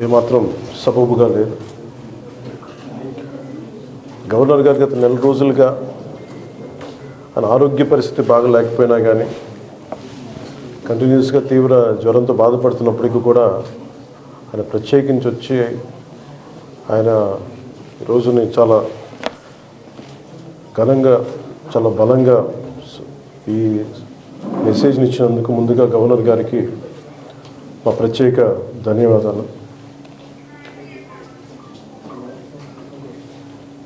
ఏమాత్రం సబబుగా లేదు. గవర్నర్ గారు గత నెల రోజులుగా ఆయన ఆరోగ్య పరిస్థితి బాగా లేకపోయినా కానీ కంటిన్యూస్గా తీవ్ర జ్వరంతో బాధపడుతున్నప్పటికీ కూడా ఆయన ప్రత్యేకించి వచ్చి ఆయన రోజుని చాలా ఘనంగా చాలా బలంగా ఈ మెసేజ్ని ఇచ్చినందుకు ముందుగా గవర్నర్ గారికి మా ప్రత్యేక ధన్యవాదాలు.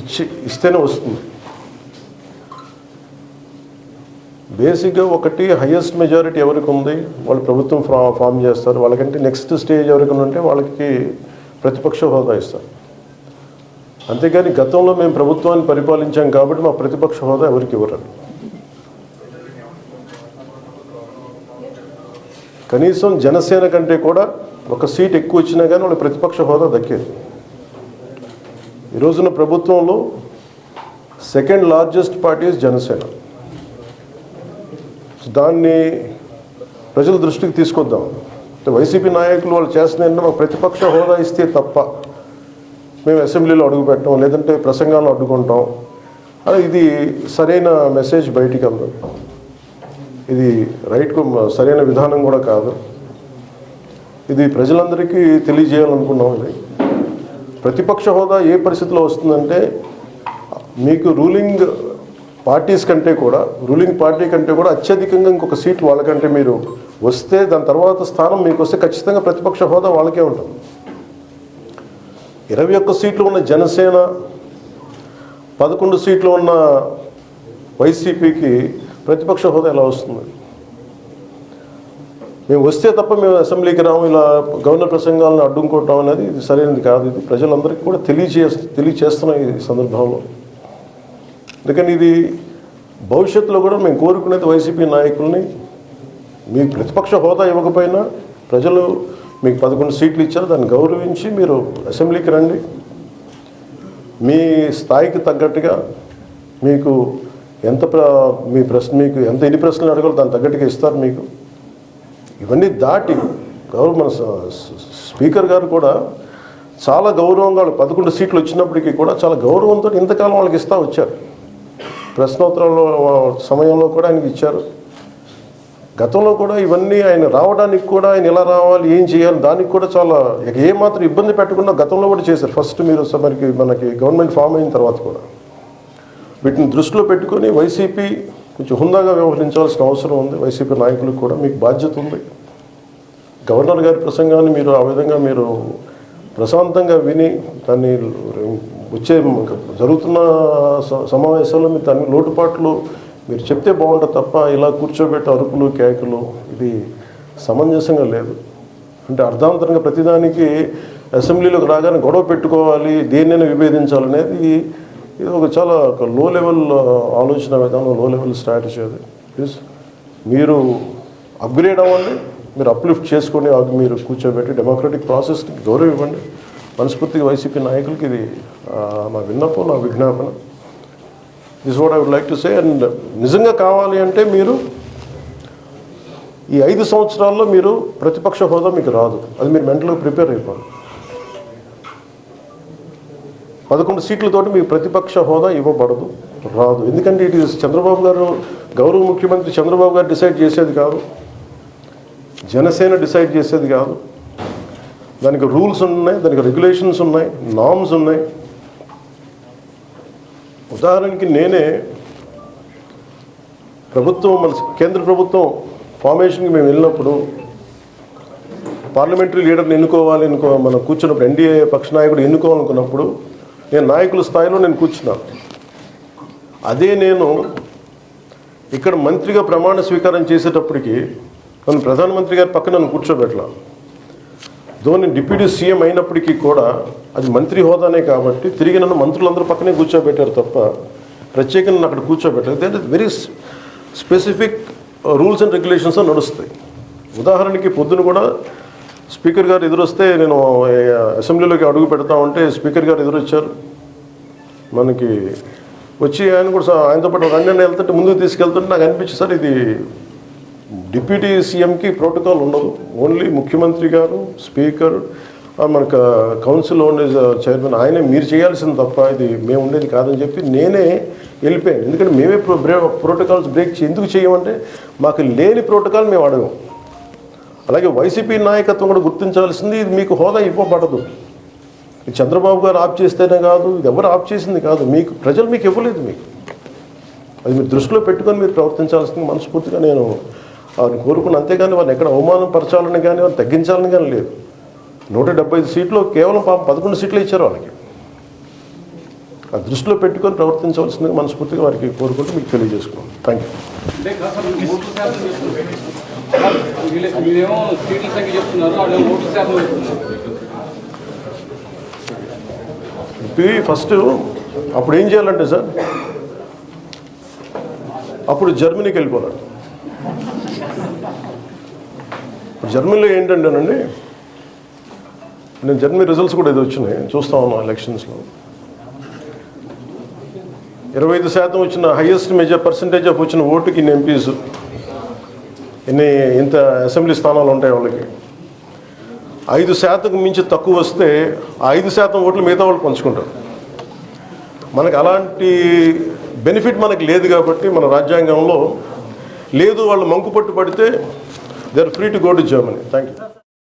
ఇచ్చి ఇస్తేనే వస్తుంది. బేసిక్గా ఒకటి హయ్యెస్ట్ మెజారిటీ ఎవరికి ఉంది? వాళ్ళు ప్రభుత్వం ఫా ఫామ్ చేస్తారు. వాళ్ళకంటే నెక్స్ట్ స్టేజ్ ఎవరికి ఉంటే వాళ్ళకి ప్రతిపక్ష హోదా ఇస్తారు. అంతేగాని గతంలో మేము ప్రభుత్వాన్ని పరిపాలించాం కాబట్టి మా ప్రతిపక్ష హోదా ఎవరికి ఇవ్వరు. కనీసం జనసేన కంటే కూడా ఒక సీట్ ఎక్కువ వచ్చినా కానీ వాళ్ళ ప్రతిపక్ష హోదా దక్కేది. ఈ రోజున ప్రభుత్వంలో సెకండ్ లార్జెస్ట్ పార్టీ జనసేన దాన్ని ప్రజల దృష్టికి తీసుకొద్దాం. అంటే వైసీపీ నాయకులు వాళ్ళు చేస్తున్నారంటే మాకు ప్రతిపక్ష హోదా ఇస్తే తప్ప మేము అసెంబ్లీలో అడుగు పెట్టాం లేదంటే ప్రసంగాలను అడ్డుకుంటాం. అలా ఇది సరైన మెసేజ్ బయటికి వెళ్దాం ఇది రైట్కు సరైన విధానం కూడా కాదు. ఇది ప్రజలందరికీ తెలియజేయాలనుకున్నాం ఇది. ప్రతిపక్ష హోదా ఏ పరిస్థితిలో వస్తుందంటే మీకు రూలింగ్ పార్టీస్ కంటే కూడా రూలింగ్ పార్టీ కంటే కూడా అత్యధికంగా ఇంకొక సీట్ వాళ్ళకంటే మీరు వస్తే దాని తర్వాత స్థానం మీకు వస్తే ఖచ్చితంగా ప్రతిపక్ష హోదా వాళ్ళకే ఉంటుంది. ఇరవై ఒక్క సీట్లు ఉన్న జనసేన పదకొండు సీట్లు ఉన్న వైసీపీకి ప్రతిపక్ష హోదా ఎలా వస్తుంది? మేము వస్తే తప్ప మేము అసెంబ్లీకి రాము ఇలా గవర్నర్ ప్రసంగాలను అడ్డుకోవటం అనేది ఇది సరైనది కాదు. ఇది ప్రజలందరికీ కూడా తెలియజే తెలియచేస్తున్నాం ఈ సందర్భంలో. అందుకని ఇది భవిష్యత్తులో కూడా మేము కోరుకునేది వైసీపీ నాయకుల్ని మీకు ప్రతిపక్ష హోదా ఇవ్వకపోయినా ప్రజలు మీకు పదకొండు సీట్లు ఇచ్చారు దాన్ని గౌరవించి మీరు అసెంబ్లీకి రండి. మీ స్థాయికి తగ్గట్టుగా మీకు ఎంత ప్ర మీ ప్రశ్న మీకు ఎంత ఎన్ని ప్రశ్నలు అడగాలో దాని తగ్గట్టుగా ఇస్తారు మీకు. ఇవన్నీ దాటి గౌరవ మన స్పీకర్ గారు కూడా చాలా గౌరవంగా వాళ్ళు పదకొండు సీట్లు వచ్చినప్పటికీ కూడా చాలా గౌరవంతో ఇంతకాలం వాళ్ళకి ఇస్తా వచ్చారు. ప్రశ్నోత్తరాల సమయంలో కూడా ఆయనకి ఇచ్చారు. గతంలో కూడా ఇవన్నీ ఆయన రావడానికి కూడా ఆయన ఎలా రావాలి ఏం చేయాలి దానికి కూడా చాలా ఏమాత్రం ఇబ్బంది పెట్టకుండా గతంలో కూడా చేశారు. ఫస్ట్ మీరు మనకి మనకి గవర్నమెంట్ ఫామ్ అయిన తర్వాత కూడా వీటిని దృష్టిలో పెట్టుకొని వైసీపీ కొంచెం హుందాగా వ్యవహరించాల్సిన అవసరం ఉంది. వైసీపీ నాయకులకు కూడా మీకు బాధ్యత ఉంది. గవర్నర్ గారి ప్రసంగాన్ని మీరు ఆ విధంగా మీరు ప్రశాంతంగా విని దాన్ని వచ్చే జరుగుతున్న స- సమావేశాల్లో మీరు దాని లోటుపాట్లు మీరు చెప్తే బాగుంటుంది తప్ప ఇలా కూర్చోబెట్టి అరుపులు కేకలు ఇది సమంజసంగా లేదు. అంటే అర్థాంతరంగా ప్రతిదానికి అసెంబ్లీలోకి రాగానే గొడవ పెట్టుకోవాలి దేన్నైనా విభేదించాలనేది ఇది ఒక చాలా ఒక లో లెవెల్ ఆలోచన విధానం లో లెవెల్ స్ట్రాటజీ అది. ప్లీజ్ మీరు అప్గ్రేడ్ అవ్వండి మీరు అప్లిఫ్ట్ చేసుకొని మీరు కూర్చోబెట్టి డెమోక్రటిక్ ప్రాసెస్కి గౌరవం ఇవ్వండి. మనస్ఫూర్తిగా వైసీపీ నాయకులకి ఇది మా నా విన్నపం నా విజ్ఞాపన. This what I would like to say and నిజంగా కావాలి అంటే మీరు ఈ ఐదు సంవత్సరాల్లో మీరు ప్రతిపక్ష హోదా మీకు రాదు. అది మీరు మెంటల్గా ప్రిపేర్ అయిపోవాలి. పదకొండు సీట్లతోటి మీకు ప్రతిపక్ష హోదా ఇవ్వబడదు రాదు. ఎందుకంటే ఇటు చంద్రబాబు గారు గౌరవ ముఖ్యమంత్రి చంద్రబాబు గారు డిసైడ్ చేసేది కాదు. జనసేన డిసైడ్ చేసేది కాదు. దానికి రూల్స్ ఉన్నాయి దానికి రెగ్యులేషన్స్ ఉన్నాయి నామ్స్ ఉన్నాయి. ఉదాహరణకి నేనే ప్రభుత్వం మన కేంద్ర ప్రభుత్వం ఫార్మేషన్కి మేము వెళ్ళినప్పుడు పార్లమెంటరీ లీడర్ని ఎన్నుకోవాలి ఎన్నుకో మనం కూర్చున్నప్పుడు ఎన్డీఏ పక్ష నాయకుడు ఎన్నుకోవాలనుకున్నప్పుడు నేను నాయకుల స్థాయిలో నేను కూర్చున్నాను అదే నేను ఇక్కడ మంత్రిగా ప్రమాణ స్వీకారం చేసేటప్పటికి నన్ను ప్రధానమంత్రి గారి పక్కన నన్ను కూర్చోబెట్టలా ధోని డిప్యూటీ సీఎం అయినప్పటికీ కూడా అది మంత్రి హోదానే కాబట్టి తిరిగి నన్ను మంత్రులందరూ పక్కనే కూర్చోబెట్టారు తప్ప ప్రత్యేకంగా అక్కడ కూర్చోబెట్టలేదు. అంటే very specific rules and regulations నడుస్తాయి. ఉదాహరణకి పొద్దున కూడా స్పీకర్ గారు ఎదురొస్తే నేను అసెంబ్లీలోకి అడుగు పెడతా ఉంటే స్పీకర్ గారు ఎదురొచ్చారు. మనకి వచ్చి ఆయన కూడా ఆయనతో పాటు రండి అని వెళ్తుంటే ముందుకు తీసుకెళ్తుంటే నాకు అనిపించింది సార్ ఇది డిప్యూటీ సీఎంకి ప్రోటోకాల్ ఉండదు. ఓన్లీ ముఖ్యమంత్రి గారు స్పీకర్ మనకు కౌన్సిల్ ఉండే చైర్మన్ ఆయనే మీరు చేయాల్సింది తప్ప ఇది మేము ఉండేది కాదని చెప్పి నేనే వెళ్ళిపోయాను. ఎందుకంటే మేమే ప్రో ప్రోటోకాల్స్ బ్రేక్ ఎందుకు చేయమంటే మాకు లేని ప్రోటోకాల్ మేము అడగం. అలాగే వైసీపీ నాయకత్వం కూడా గుర్తించాల్సింది ఇది మీకు హోదా ఇవ్వబడదు. చంద్రబాబు గారు ఆఫ్ చేస్తేనే కాదు ఇది ఎవరు ఆఫ్ చేసింది కాదు. మీకు ప్రజలు మీకు ఇవ్వలేదు మీకు. అది మీరు దృష్టిలో పెట్టుకొని మీరు ప్రవర్తించాల్సింది మనస్ఫూర్తిగా నేను వారిని కోరుకున్నాను. అంతేగాని వారిని ఎక్కడ అవమానం పరచాలని కానీ వారిని తగ్గించాలని కానీ లేదు. నూట డెబ్బై ఐదు సీట్లు కేవలం పాపం పదకొండు సీట్లు ఇచ్చారు వాళ్ళకి. ఆ దృష్టిలో పెట్టుకొని ప్రవర్తించవలసిందిగా మనస్ఫూర్తిగా వారికి కోరుకుంటూ మీకు తెలియజేసుకున్నాను. థ్యాంక్ యూ అంటే మీరేమో సీట్ల సంఖ్య చెప్తున్నారు వాళ్ళు ఓట్ల శాతం చెప్తున్నారు ఫస్ట్ అప్పుడు ఏం చేయాలంటే సార్? అప్పుడు జర్మనీకి వెళ్ళిపోవాలి. జర్మనీలో ఏంటంటేనండి నేను జర్మనీ రిజల్ట్స్ కూడా ఇది వచ్చినాయి చూస్తా ఉన్నాం ఎలక్షన్స్లో ఇరవై ఐదు శాతం వచ్చిన హయ్యెస్ట్ మెజర్ పర్సంటేజ్ ఆఫ్ వచ్చిన ఓటుకి ఇన్ ఎంపీస్. ఇన్ని ఇంత అసెంబ్లీ స్థానాలు ఉంటాయి వాళ్ళకి? ఐదు శాతం మించి తక్కువ వస్తే ఆ ఐదు శాతం ఓట్లు మిగతా వాళ్ళు పంచుకుంటారు. మనకు అలాంటి బెనిఫిట్ మనకి లేదు కాబట్టి మన రాజ్యాంగంలో లేదు వాళ్ళు మంకు పట్టు పడితే they are free to go to Germany. Thank you